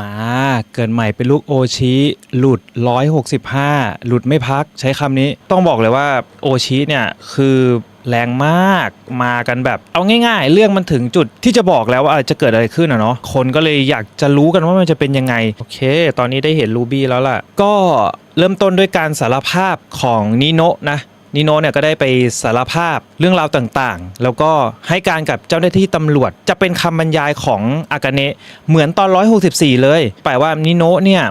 มาเกิดใหม่เป็นลูกโอชิหลุด 165 หลุดไม่พักใช้คำนี้ต้องบอกเลยว่าโอชิเนี่ยคือแรงมากมากันแบบ เอาง่าย ๆ เรื่องมันถึงจุดที่จะบอกแล้วว่าจะเกิดอะไรขึ้นอะเนาะคนก็เลยอยากจะรู้กันว่ามันจะเป็นยังไง โอเค ตอนนี้ได้เห็นรูบี้แล้วล่ะ ก็เริ่มต้นด้วยการสารภาพของนิโนะนะ นิโนเนี่ยก็ได้ไปสารภาพเรื่องราวต่างๆ แล้วก็ให้การกับเจ้าหน้าที่ตำรวจ จะเป็นคำบรรยายของอากาเนะเหมือนตอน 164 เลย แปลว่านิโนเนี่ย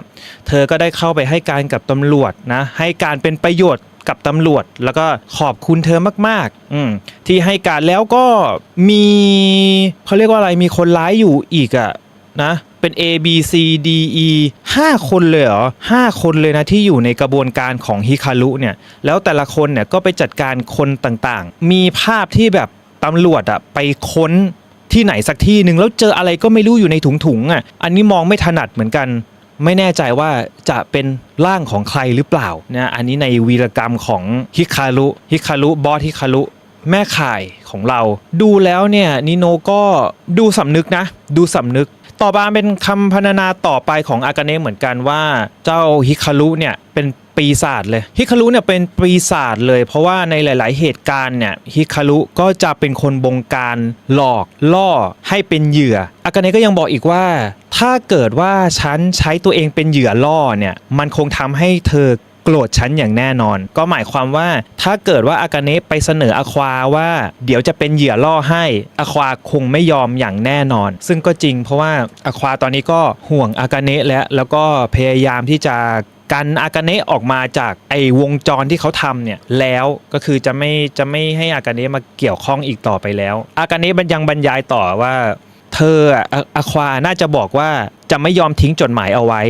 เธอก็ได้เข้าไปให้การกับตำรวจนะให้การเป็นประโยชน์กับตำรวจ แล้วก็ขอบคุณเธอมากๆอืมที่ให้การแล้วก็มีเขาเรียกว่าอะไรมีคนร้ายอยู่อีกอะนะ เป็น A B C D E 5 คนเลยเหรอ 5 คนเลยนะที่อยู่ในกระบวนการของฮิคารุเนี่ย แล้วแต่ละคนเนี่ยก็ไปจัดการคนต่างๆ มีภาพที่แบบตำรวจอะไปค้นที่ไหนสักที่หนึ่งแล้วเจออะไรก็ไม่รู้อยู่ในถุงๆอะอันนี้มองไม่ถนัดเหมือนกัน ไม่แน่ใจว่าจะเป็นร่างของใครหรือเปล่านะอันนี้ในวีรกรรมของฮิคารุฮิคารุบอสฮิคารุแม่ข่ายของเรา ดูแล้วเนี่ยนิโนก็ดูสำนึกนะ ดูสำนึก ต่อมาเป็นคำพรรณนาต่อไปของอากาเนะเหมือนกันว่าเจ้าฮิคารุเนี่ยเป็นปีศาจเลยฮิคารุเนี่ยเป็นปีศาจเลย เพราะว่าในหลาย ๆ เหตุการณ์เนี่ยฮิคารุก็จะเป็นคนบงการหลอกล่อให้เป็นเหยื่ออากาเนะก็ยังบอกอีกว่า ถ้าเกิดว่าฉันใช้ตัวเองเป็นเหยื่อล่อเนี่ยมันคงทำให้เธอ โกรธฉันอย่างแน่นอน ก็หมายความว่าถ้าเกิดว่าอากาเนะไปเสนออควาว่าเดี๋ยวจะเป็นเหยื่อล่อให้อควาคงไม่ยอมอย่างแน่นอน ซึ่งก็จริงเพราะว่าอควาตอนนี้ก็ห่วงอากาเนะแล้วแล้วก็พยายามที่จะกันอากาเนะออกมาจากไอ้วงจรที่เขาทำเนี่ยแล้วก็คือจะไม่จะไม่ให้อากาเนะมาเกี่ยวข้องอีกต่อไปแล้ว อากาเนะยังบรรยายต่อว่า เธออะอควาน่าจะบอกว่าจะไม่ยอมทิ้งจดหมายเอาไว้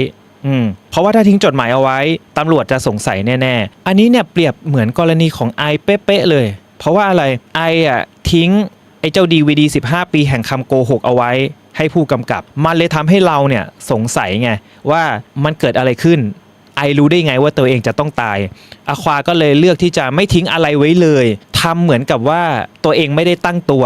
อืมเพราะว่าถ้าทิ้งจดหมายเอาไว้ ตำรวจจะสงสัยแน่ๆ อันนี้เนี่ยเปรียบเหมือนกรณีของไอเป๊ะๆเลย เพราะว่าอะไรไออะทิ้งไอเจ้า DVD 15 ปีแห่งคำโกหกเอาไว้ ให้ผู้กำกับ มันเลยทำให้เราเนี่ยสงสัยไงว่ามันเกิดอะไรขึ้น ไอรู้ได้ไงว่าตัวเองจะต้องตายอควาก็เลยเลือกที่จะไม่ทิ้งอะไรไว้เลยทำเหมือนกับว่าตัวเองไม่ได้ตั้งตัว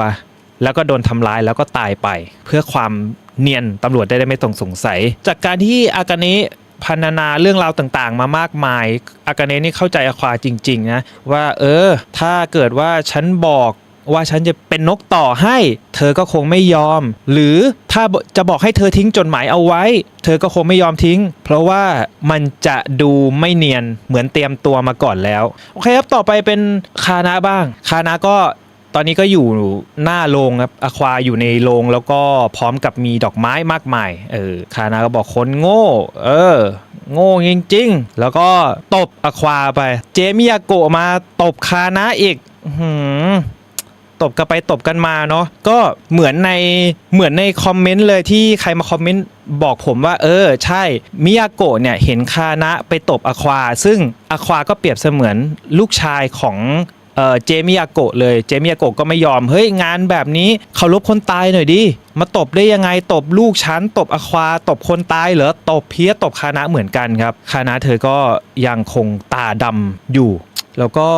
แล้วก็โดนทำร้ายแล้วก็ตายไป เพื่อความ เนียนตำรวจได้ไม่ต้องสงสัย จากการที่อากาเนะพันนาเรื่องราวต่างๆ มามากมาย อากาเนะนี่เข้าใจอควาจริงๆนะว่าเออ ถ้าเกิดว่าฉันบอกว่าฉันจะเป็นนกต่อให้ เธอก็คงไม่ยอม หรือถ้าจะบอกให้เธอทิ้งจดหมายเอาไว้ เธอก็คงไม่ยอมทิ้ง เพราะว่ามันจะดูไม่เนียนเหมือนเตรียมตัวมาก่อนแล้ว โอเคครับ ต่อไปเป็นคานะบ้าง คานะก็ ตอนนี้ก็อยู่หน้าโรงครับอควาอยู่ในโรงแล้วก็พร้อมกับมีดอกไม้มากมาย เออคานาก็บอกคนโง่ เออ โง่จริงๆ แล้วก็ตบอควาไป เจมิยาโกะมาตบคานะอีกหือตบกันไปตบกันมาเนาะก็เหมือนในเหมือนในคอมเมนต์เลยที่ใครมาคอมเมนต์บอกผมว่า เออ ใช่มิยาโกะเนี่ยเห็นคานะไปตบอควา ซึ่งอควาก็เปรียบเสมือนลูกชายของ เออเจมิยาโกะเลยเจมิยาโกะก็ไม่ยอมเฮ้ยงานแบบนี้เคารพคนตายหน่อยดิมาตบได้ยังไงตบลูกฉันตบอควาตบคนตายเหรอตบเพี้ยตบคานะเหมือนกันครับคานะเธอก็ยังคงตาดำอยู่ แล้วก็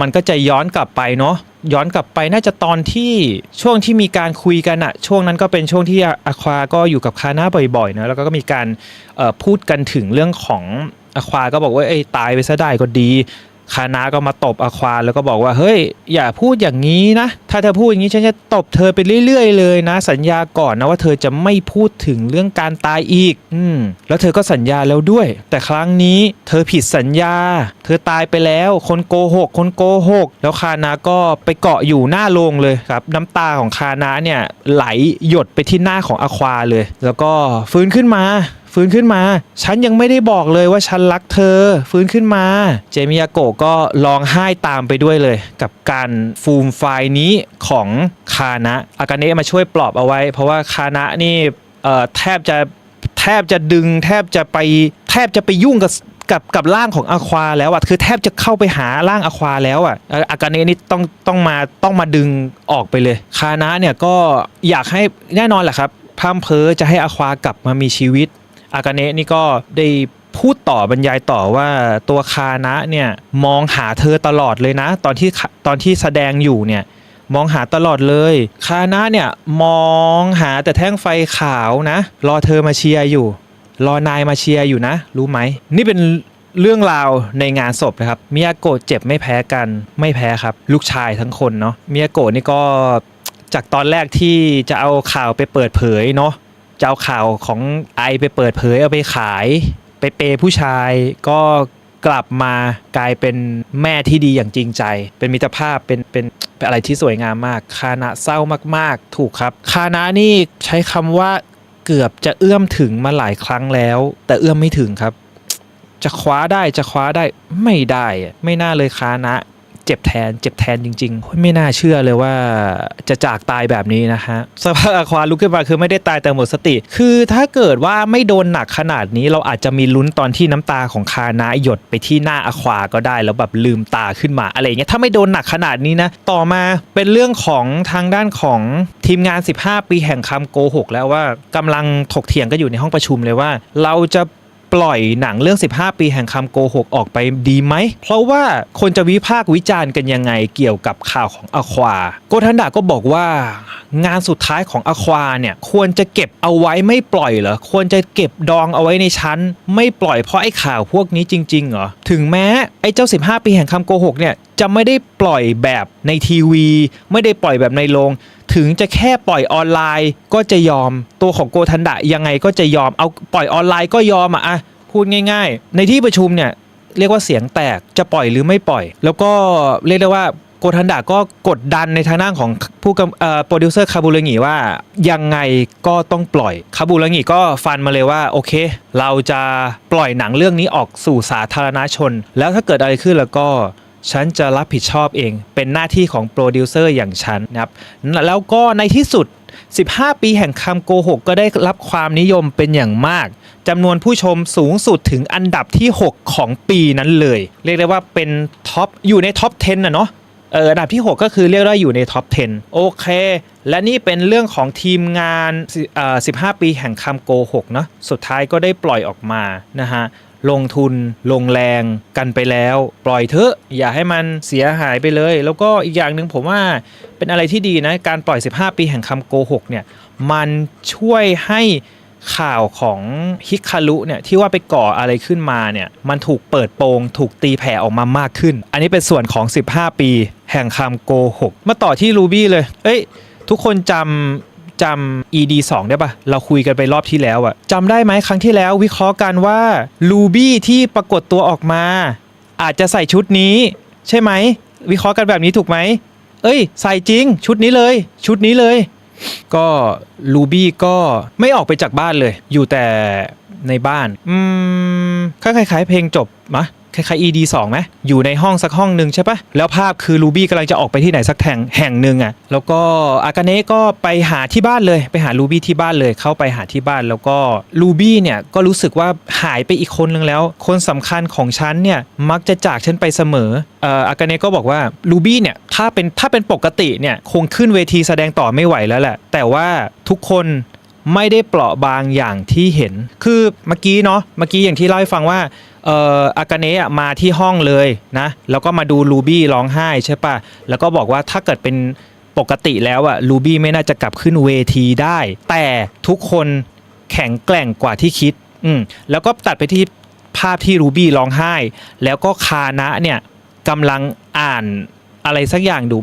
มันก็จะย้อนกลับไปเนาะย้อนกลับไปน่าจะตอนที่ช่วงที่มีการคุยกันอะช่วงนั้นก็เป็นช่วงที่อะควาก็อยู่กับคาน่าบ่อยๆนะแล้วก็มีการพูดกันถึงเรื่องของอะควาก็บอกว่าเอ้ตายไปซะได้ก็ดี คานาก็มาตบอควาแล้วก็บอกว่าเฮ้ย อย่าพูดอย่างนี้นะ ถ้าเธอพูดอย่างนี้ฉันจะตบเธอไปเรื่อย ๆ เลยนะ สัญญาก่อนนะว่าเธอจะไม่พูดถึงเรื่องการตายอีก อืมแล้วเธอก็สัญญาแล้วด้วย แต่ครั้งนี้เธอผิดสัญญา เธอตายไปแล้วคนโกหก คนโกหก แล้วคานาก็ไปเกาะอยู่หน้าโรงเลยครับ น้ำตาของคานาเนี่ยไหลหยดไปที่หน้าของอควาเลย แล้วก็ฟื้นขึ้นมา ฟื้นขึ้นมา ฉันยังไม่ได้บอกเลยว่าฉันรักเธอ ฟื้นขึ้นมา เจมิยาโกะก็ร้องไห้ตามไปด้วยเลย กับการฟูมไฟล์นี้ของคานะ อากาเนะมาช่วยปลอบเอาไว้ เพราะว่าคานะนี่แทบจะแทบจะดึง แทบจะไปแทบจะไปยุ่งกับกับกับร่างของอควาแล้วอะคือแทบจะเข้าไปหาร่างอควาแล้วอะอากาเนะนี่ต้องต้องมาต้องมาดึงออกไปเลย คานะเนี่ยก็อยากให้แน่นอนแหละครับพร่ำเพอจะให้อควากลับมามีชีวิต อากาเนะนี่ก็ได้พูดต่อบรรยายต่อว่าตัวคานะเนี่ยมองหาเธอตลอดเลยนะ ตอนที่ตอนที่แสดงอยู่เนี่ยมองหาตลอดเลยคานะเนี่ยมองหาแต่แท่งไฟขาวนะ รอเธอมาเชียร์อยู่ รอนายมาเชียร์อยู่นะ รู้ไหม นี่เป็นเรื่องราวในงานศพนะครับมิยาโกะเจ็บไม่แพ้กันไม่แพ้ครับ ลูกชายทั้งคนเนาะมิยาโกะนี่ก็จากตอนแรกที่จะเอาข่าวไปเปิดเผยเนาะ จะเอาข่าวของไอไปเปิดเผยเอาไปขาย ไปเปยผู้ชายก็กลับมากลายเป็นแม่ที่ดีอย่างจริงใจ เป็นมิตรภาพเป็นเป็นเป็นอะไรที่สวยงามมาก คานะเศร้ามากๆ ถูกครับ คานะนี่ใช้คำว่าเกือบจะเอื้อมถึงมาหลายครั้งแล้ว แต่เอื้อมไม่ถึงครับ จะคว้าได้จะคว้าได้ไม่ได้อะไม่น่าเลยคานะ เจ็บแทน เจ็บแทนจริงๆ ไม่น่าเชื่อเลยว่าจะจากตายแบบนี้นะฮะสภาพอควาลุกขึ้นมาคือไม่ได้ตายแต่หมดสติ คือถ้าเกิดว่าไม่โดนหนักขนาดนี้เราอาจจะมีลุ้นตอนที่น้ำตาของคานะหยดไปที่หน้าอควาก็ได้แล้วแบบลืมตาขึ้นมาอะไรเงี้ยถ้าไม่โดนหนักขนาดนี้นะต่อมาเป็นเรื่องของทางด้านของทีมงาน 15 ปีแห่งคำโกหกแล้วว่ากำลังถกเถียงกันอยู่ในห้องประชุมเลยว่า เราจะ ปล่อยหนังเรื่อง 15 ปีแห่งคำโกหกออกไปดีไหม เพราะว่าคนจะวิพากษ์วิจารณ์กันยังไงเกี่ยวกับข่าวของอควา โกทันดาก็บอกว่างานสุดท้ายของอควาเนี่ยควรจะเก็บเอาไว้ไม่ปล่อยเหรอ ควรจะเก็บดองเอาไว้ในชั้น ไม่ปล่อยเพราะไอ้ข่าวพวกนี้จริงๆเหรอ ถึงแม้ไอ้เจ้า 15 ปีแห่งคำโกหกเนี่ย จะไม่ได้ปล่อยแบบในทีวี ไม่ได้ปล่อยแบบในโรงถึงจะแค่ปล่อยออนไลน์ก็จะยอมตัวของโกทันดะยังไงก็จะยอมเอาปล่อยออนไลน์ก็ยอมอะอะพูดง่าย ๆ ในที่ประชุมเนี่ยเรียกว่าเสียงแตกจะปล่อยหรือไม่ปล่อย แล้วก็เรียกได้ว่าโกทันดะก็กดดันในทางด้านของผู้กำเอ่อโปรดิวเซอร์คาบูเรงงิว่ายังไงก็ต้องปล่อยคาบูเรงงิก็ฟันมาเลยว่าโอเค เราจะปล่อยหนังเรื่องนี้ออกสู่สาธารณชน แล้วถ้าเกิดอะไรขึ้นแล้วก็ ฉันจะรับผิดชอบเอง เป็นหน้าที่ของโปรดิวเซอร์อย่างฉันนะครับแล้วก็ในที่สุด 15 ปีแห่งคำโกหกก็ได้รับความนิยมเป็นอย่างมากจำนวนผู้ชมสูงสุดถึงอันดับที่ 6 ของปีนั้นเลย เรียกได้ว่าเป็นท็อปอยู่ในท็อป 10นะเนาะเอออันดับที่ 6 ก็คือเรียกได้อยู่ในท็อป 10 โอเค และนี่เป็นเรื่องของทีมงาน 15 ปีแห่งคำโกหกเนาะสุดท้ายก็ได้ปล่อยออกมานะฮะ ลงทุน ลงแรงกันไปแล้ว ปล่อยเถอะอย่าให้มันเสียหายไปเลย แล้วก็อีกอย่างหนึ่งผมว่าเป็นอะไรที่ดีนะการปล่อย 15 ปีแห่งคำโกหกเนี่ยมันช่วยให้ข่าวของฮิคารุเนี่ยที่ว่าไปก่ออะไรขึ้นมาเนี่ยมันถูกเปิดโปง ถูกตีแผ่ออกมามากขึ้น อันนี้เป็นส่วนของ 15 ปี แห่งคำโกหกมาต่อที่รูบี้เลย เอ้ยทุกคนจำ จำ ED 2ได้ปะเราคุยกันไปรอบที่แล้วอะจำได้ไหมครั้งที่แล้ววิเคราะห์กันว่าลูบี้ที่ปรากฏตัวออกมา อาจจะใส่ชุดนี้ ใช่ไหม วิเคราะห์กันแบบนี้ถูกไหม เอ้ย ใส่จริง ชุดนี้เลย ชุดนี้เลย ก็ลูบี้ก็ไม่ออกไปจากบ้านเลย อยู่แต่ในบ้าน อืมคล้ายๆเพลงจบมะ คล้ายๆ ED 2ไหมอยู่ในห้องสักห้องหนึ่งใช่ปะแล้วภาพคือลูบี้กำลังจะออกไปที่ไหนสักแห่งแห่งหนึ่งอะ่ะแล้วก็อากาเนะก็ไปหาที่บ้านเลยไปหาลูบี้ที่บ้านเลยเข้าไปหาที่บ้านแล้วก็ลูบี้เนี่ยก็รู้สึกว่าหายไปอีกคนนึงแล้ว คนสำคัญของฉันเนี่ยมักจะจากฉันไปเสมอเอ่ออากาเนะก็บอกว่าลูบี้เนี่ยถ้าเป็นถ้าเป็นปกติเนี่ยคงขึ้นเวทีแสดงต่อไม่ไหวแล้วแหละ แต่ว่าทุกคนไม่ได้เปราะบางอย่างที่เห็น คือเมื่อกี้เนาะเมื่อกี้อย่างที่เล่าให้ฟังว่า เอ่ออากาเนะมาที่ห้องเลยนะ แล้วก็มาดูลูบี้ร้องไห้ใช่ปะแล้วก็บอกว่าถ้าเกิดเป็นปกติแล้วอะลูบี้ไม่น่าจะกลับขึ้นเวทีได้ แต่ทุกคนแข็งแกร่งกว่าที่คิดอืมแล้วก็ตัดไปที่ภาพที่ลูบี้ร้องไห้ แล้วก็คานะเนี่ยกำลังอ่านอะไรสักอย่างดู